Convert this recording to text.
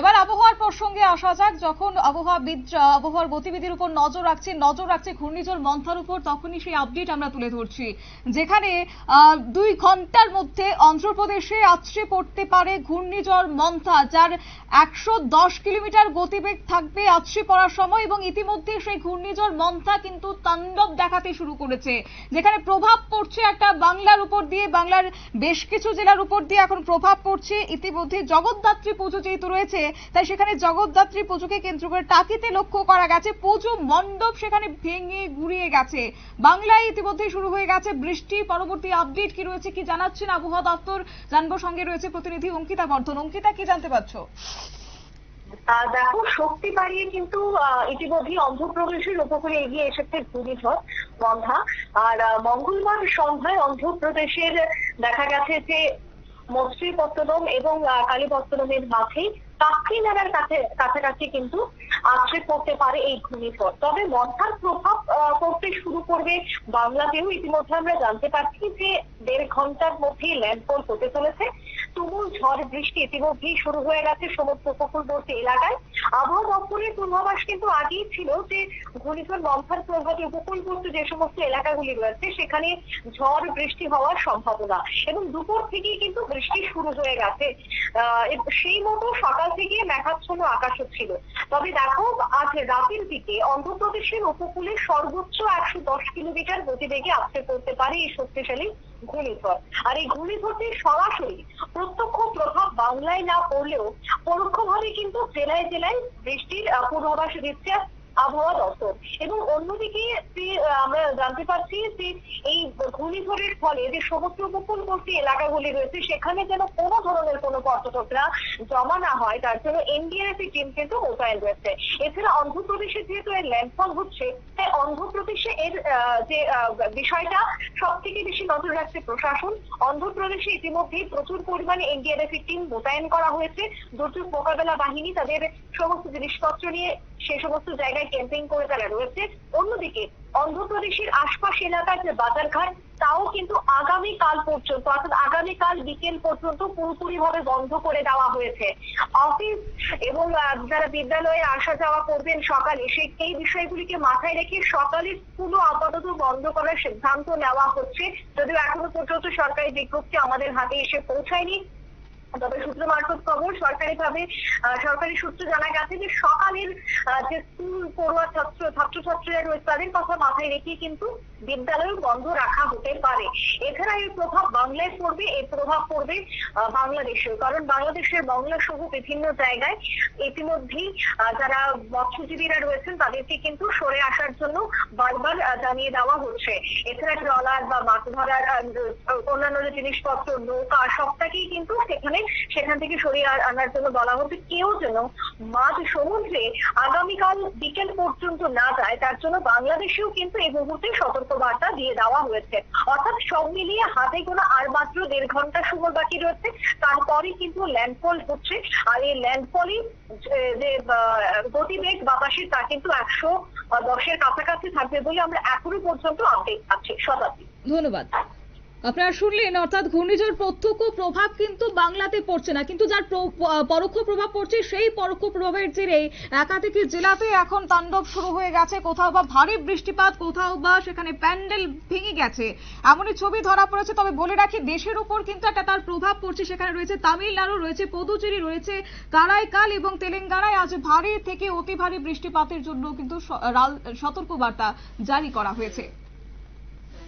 এবার আবহাওয়ার প্রসঙ্গে আসা যাক। যখন আবহাওয়াবিদরা আবহাওয়ার গতিবিধির উপর নজর রাখছে নজর রাখছে ঘূর্ণিঝড় মন্থার উপর, তখনই সেই আপডেট আমরা তুলে ধরছি। যেখানে দুই ঘণ্টার মধ্যে অন্ধ্রপ্রদেশে আছড়ে পড়তে পারে ঘূর্ণিঝড় মন্থা, যার একশো দশ কিলোমিটার গতিবেগ থাকবে আছড়ে পড়ার সময় এবং ইতিমধ্যে সেই ঘূর্ণিঝড় মন্থা কিন্তু তাণ্ডব দেখাতে শুরু করেছে। যেখানে প্রভাব পড়ছে একটা বাংলার উপর দিয়ে, বাংলার বেশ কিছু জেলার উপর দিয়ে এখন প্রভাব পড়ছে। ইতিমধ্যে জগদ্ধাত্রী পুজো যেহেতু রয়েছে তাই সেখানে জগদ্ধাত্রী পুজোকে কেন্দ্র করে টাকিতে লক্ষ্য করা গেছে। পুজো মণ্ডপ সেখানে ভেঙে গুড়িয়ে গেছে। বাংলায় ইতিমধ্যে শুরু হয়ে গেছে বৃষ্টি। পরবর্তী আপডেট কি রয়েছে, কি জানাচ্ছেন আবহাওয়া দপ্তর? জানব সঙ্গে রয়েছে প্রতিনিধি অঙ্কিতা বর্ধন। অঙ্কিতা, কি জানতে পারছ? দেখো, শক্তি বাড়িয়ে কিন্তু ইতিমধ্যে অন্ধ্রপ্রদেশের উপকূলে এগিয়ে এসেছে ঘূর্ণিঝড় বন্ধা আর মঙ্গলবার সন্ধ্যায় অন্ধ্রপ্রদেশের দেখা গেছে যে মৎস্যপত্তনম এবং কালীপত্তনমের মাঝে কাকরি নালার কাছে, কাছাকাছি কিন্তু আশ্রয় পড়তে পারে এই ঘূর্ণিঝড়। তবে মন্থার প্রভাব পড়তে শুরু করবে বাংলাতেও ইতিমধ্যে আমরা জানতে পারছি যে দেড় ঘণ্টার মধ্যেই ল্যান্ডফল হতে চলেছে। তুমুল ঝড় বৃষ্টি ইতিমধ্যেই শুরু হয়ে গেছে সমুদ্র উপকূলবর্তী এলাকায়। আবহাওয়া দপ্তরের পূর্বাভাস কিন্তু আগেই ছিল যে, ঘূর্ণিঝড় মন্থার প্রভাবে উপকূলবর্তী যে সমস্ত এলাকাগুলি রয়েছে, সেখানে ঝড় বৃষ্টি হওয়ার সম্ভাবনা। এবং দুপুর থেকেই কিন্তু বৃষ্টি শুরু হয়ে গেছে। সেই মতো সকাল থেকে মেঘাচ্ছন্ন আকাশও ছিল। তবে দেখো, আজ রাতের দিকে অন্ধ্রপ্রদেশের উপকূলে সর্বোচ্চ একশো দশ কিলোমিটার গতিবেগে আসতে পড়তে পারে এই শক্তিশালী ঘূর্ণিঝড়। আর এই ঘূর্ণিঝড়টির সরাসরি প্রত্যক্ষ প্রভাব বাংলায় না পড়লেও পরোক্ষভাবে কিন্তু জেলায় জেলায় বৃষ্টির পূর্বাভাস দিচ্ছে আবহাওয়া দপ্তর। এবং অন্যদিকে আমরা জানতে পারছি যে এই ঘূর্ণিঝড়ের ফলে যে সমুদ্র উপকূলবর্তী এলাকাগুলি রয়েছে, সেখানে যেন কোনো ধরনের কোনো পর্যটকরা জমা না হয়, তার জন্য এনডিআরএফ টিম কিন্তু মোতায়েন রয়েছে। এছাড়া অন্ধ্রপ্রদেশে যেহেতু এর ল্যান্ডফল হচ্ছে, তাই অন্ধ্রপ্রদেশে এর যে বিষয়টা সব থেকে বেশি নজর রাখছে প্রশাসন। অন্ধ্রপ্রদেশে ইতিমধ্যেই প্রচুর পরিমাণে এনডিআরএফ টিম মোতায়েন করা হয়েছে। দুর্যোগ মোকাবেলা বাহিনী তাদের সমস্ত জিনিসপত্র নিয়ে সে সমস্ত জায়গায় ক্যাম্পিং করে তারা রয়েছে। অন্যদিকে অন্ধ্রপ্রদেশের আশপাশ এলাকার যে বাজারঘাট, তাও কিন্তু আগামী কাল পর্যন্ত, অর্থাৎ আগামী কাল বিকেল পর্যন্ত পুরোপুরি ভাবে বন্ধ করে দেওয়া হয়েছে। অফিস এবং যারা বিদ্যালয়ে আসা যাওয়া করবেন সকালে, সেই, এই বিষয়গুলিকে মাথায় রেখে সকালে স্কুলও আপাতত বন্ধ করার সিদ্ধান্ত নেওয়া হচ্ছে। যদিও এখনও পর্যন্ত সরকারি বিজ্ঞপ্তি আমাদের হাতে এসে পৌঁছায়নি। তবে সূত্র মারফত খবর সরকারিভাবে আহ, সরকারি সূত্র জানা গেছে যে সকালের যে স্কুল পড়ুয়া ছাত্র ছাত্রছাত্রীরা রয়েছে তাদের কথা মাথায় রেখে কিন্তু বিদ্যালয় বন্ধ রাখা হতে পারে। এছাড়া এর প্রভাব বাংলায় পড়বে এর প্রভাব পড়বে আহ, বাংলাদেশেও। কারণ বাংলাদেশের বাংলা সহ বিভিন্ন জায়গায় ইতিমধ্যেই যারা মৎস্যজীবীরা রয়েছেন তাদেরকে কিন্তু সরে আসার জন্য বারবার জানিয়ে দেওয়া হচ্ছে। এছাড়া ট্রলার বা মাছ ধরার অন্যান্য যে জিনিসপত্র নৌকা সবটাকেই কিন্তু সেখানে সেখান থেকে সরিয়ে আনার জন্য বলা হচ্ছে। কেউ যেন মাঝ সমুদ্রে আগামীকাল বিকেল পর্যন্ত না যায় তার জন্য বাংলাদেশেও কিন্তু এই মুহূর্তে সতর্কবার্তা দিয়ে দেওয়া হয়েছে। অর্থাৎ সব মিলিয়ে হাতে গোনা আর মাত্র দেড় ঘণ্টা সময় বাকি রয়েছে। তারপরে কিন্তু ল্যান্ডফল হচ্ছে। আর এই ল্যান্ডফলই যে গতিবেগ বাতাসের তা কিন্তু একশো দশের কাছাকাছি থাকবে বলে আমরা এখনও পর্যন্ত আপডেট পাচ্ছি। শতাব্দী। ধন্যবাদ। আপনারা শুনলেন, অর্থাৎ ঘূর্ণিঝড় প্রত্যক্ষ প্রভাব কিন্তু বাংলাতে পড়ছে না। কিন্তু যার পরোক্ষ প্রভাব পড়ছে, সেই পরোক্ষ প্রভাবের জেরে একাধিক জেলাতে এখন তাণ্ডব শুরু হয়ে গেছে। কোথাও বা ভারী বৃষ্টিপাত, কোথাও বা সেখানে প্যান্ডেল ভেঙে গেছে। এমনই ছবি ধরা পড়েছে, তবে বলে রাখি, দেশের উপর কিন্তু একটা তার প্রভাব পড়ছে। সেখানে রয়েছে তামিলনাড়ু, রয়েছে পদুচেরি, রয়েছে কারাইকাল এবং তেলেঙ্গানায় আজ ভারী থেকে অতি ভারী বৃষ্টিপাতের জন্য কিন্তু সতর্কবার্তা জারি করা হয়েছে।